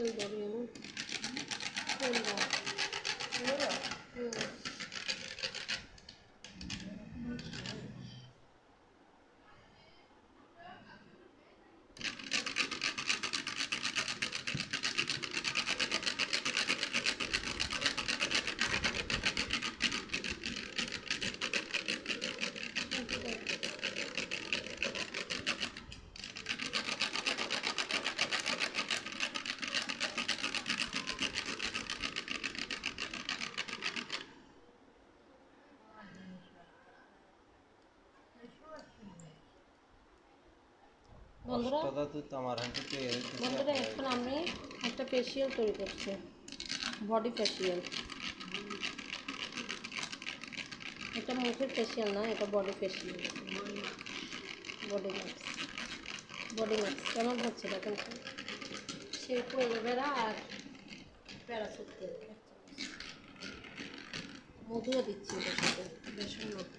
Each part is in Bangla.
그 머리 বন্ধুরা এখন আমি একটা ফেসিয়াল তৈরি করছি বডি ফেসিয়াল এটা মুখের ফেসিয়াল না, এটা body facial body max body max কেমন হচ্ছে দেখেন? সেই অ্যালোভেরা আর প্যারাসুট মধুও দিচ্ছি বেসন মধু।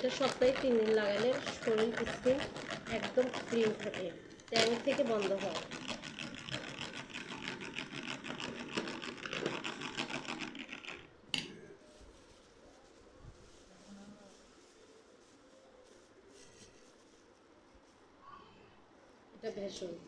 এটা সপ্তাহে তিন দিন লাগালে শরীর স্কিন একদম ক্লিন থাকে ট্যাং থেকে বন্ধ হয় এটা ভেষণ না।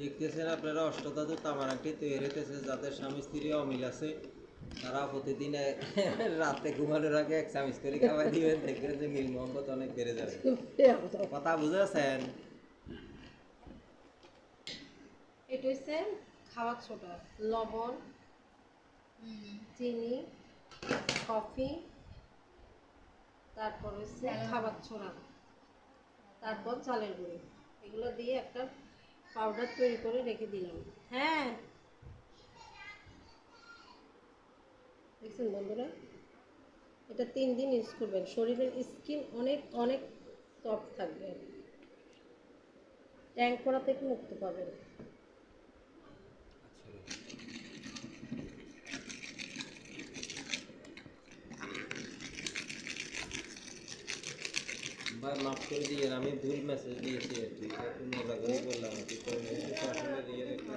দেখতেছেন আপনারা অষ্টধাতু তামারাঙ্কি তৈরি হইতেছে যাদের স্বামী স্ত্রী অমিল আছে। তারা প্রতিদিন রাতে ঘুমানোর আগে এক চামিচ করে খাওয়াই দিবেন দেখবেন যে মিল মোহাম্মত অনেক বেড়ে যাবে। কথা বুঝেছেন? এটা হচ্ছে খাওয়ার ছোটা। লবণ চিনি কফি তারপর হচ্ছে খাবার ছোড়া। তারপর চালের গুঁড়ো। এগুলো দিয়ে একটা পাউডার তৈরি করে রেখে দিলাম। হ্যাঁ। দেখছেন বন্ধুরা? এটা তিন দিন ইউজ করবেন। শরীরের স্কিন অনেক অনেক সফট থাকবে। ট্যাঙ্ক করা থেকে মুক্তি পাবেন। ভাই মাফ করে দিয়ে আমি ভুল মেসেজ দিয়েছি আর কি একটু মজা করে বললাম আর কি তো আসলে রিয়েল একটা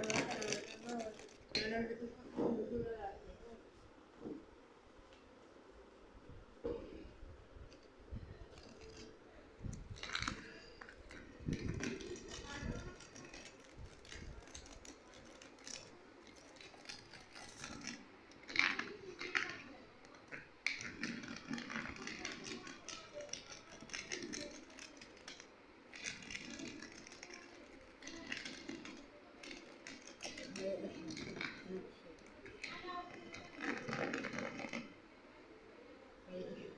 hate you.